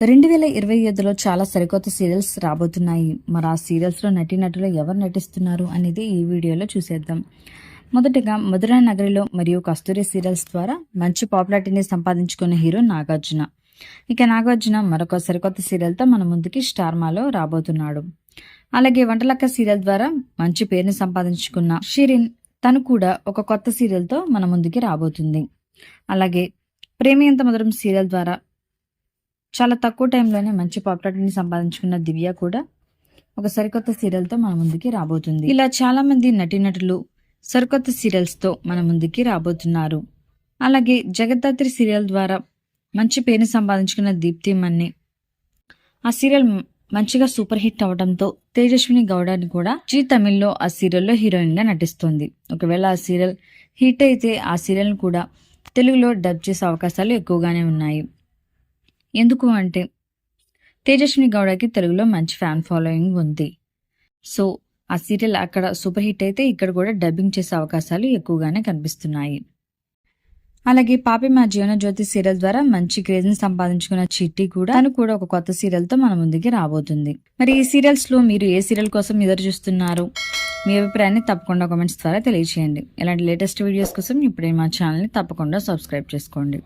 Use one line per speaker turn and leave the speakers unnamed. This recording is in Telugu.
రెండు వేల ఇరవై ఐదులో చాలా సరికొత్త సీరియల్స్ రాబోతున్నాయి. మరి ఆ సీరియల్స్లో నటీనటులు ఎవరు నటిస్తున్నారు అనేది ఈ వీడియోలో చూసేద్దాం. మొదటగా మధురా నగరిలో మరియు కస్తూరి సీరియల్స్ ద్వారా మంచి పాపులారిటీని సంపాదించుకున్న హీరో నాగార్జున. ఇక నాగార్జున మరొక సరికొత్త సీరియల్తో మన ముందుకి స్టార్మాలో రాబోతున్నాడు. అలాగే వంటలక్క సీరియల్ ద్వారా మంచి పేరుని సంపాదించుకున్న షిరిన్ తను కూడా ఒక కొత్త సీరియల్తో మన ముందుకి రాబోతుంది. అలాగే ప్రేమ ఎంత మధురం సీరియల్ ద్వారా చాలా తక్కువ టైంలోనే మంచి పాపులారిటీని సంపాదించుకున్న దివ్య కూడా ఒక సరికొత్త సీరియల్తో మన ముందుకి రాబోతుంది. ఇలా చాలామంది నటీనటులు సరికొత్త సీరియల్స్తో మన ముందుకి రాబోతున్నారు. అలాగే జగద్దాత్రి సీరియల్ ద్వారా మంచి పేరుని సంపాదించుకున్న దీప్తి మన్ని ఆ సీరియల్ మంచిగా సూపర్ హిట్ అవడంతో తేజస్విని గౌడని కూడా జీ తమిళ్ళో ఆ సీరియల్లో హీరోయిన్గా నటిస్తుంది. ఒకవేళ ఆ సీరియల్ హిట్ అయితే ఆ సీరియల్ను కూడా తెలుగులో డబ్ చేసే అవకాశాలు ఎక్కువగానే ఉన్నాయి. ఎందుకు అంటే తేజస్విని గౌడకి తెలుగులో మంచి ఫ్యాన్ ఫాలోయింగ్ ఉంది. సో ఆ సీరియల్ అక్కడ సూపర్ హిట్ అయితే ఇక్కడ కూడా డబ్బింగ్ చేసే అవకాశాలు ఎక్కువగానే కనిపిస్తున్నాయి. అలాగే పాపి మా జీవన జ్యోతి సీరియల్ ద్వారా మంచి క్రేజ్ని సంపాదించుకున్న చిట్టి కూడా తను కూడా ఒక కొత్త సీరియల్తో మన ముందుకి రాబోతుంది. మరి ఈ సీరియల్స్లో మీరు ఏ సీరియల్ కోసం ఎదురు చూస్తున్నారు? మీ అభిప్రాయాన్ని తప్పకుండా కామెంట్స్ ద్వారా తెలియజేయండి ఇలాంటి లేటెస్ట్ వీడియోస్ కోసం ఇప్పుడే మా ఛానల్ని తప్పకుండా సబ్స్క్రైబ్ చేసుకోండి.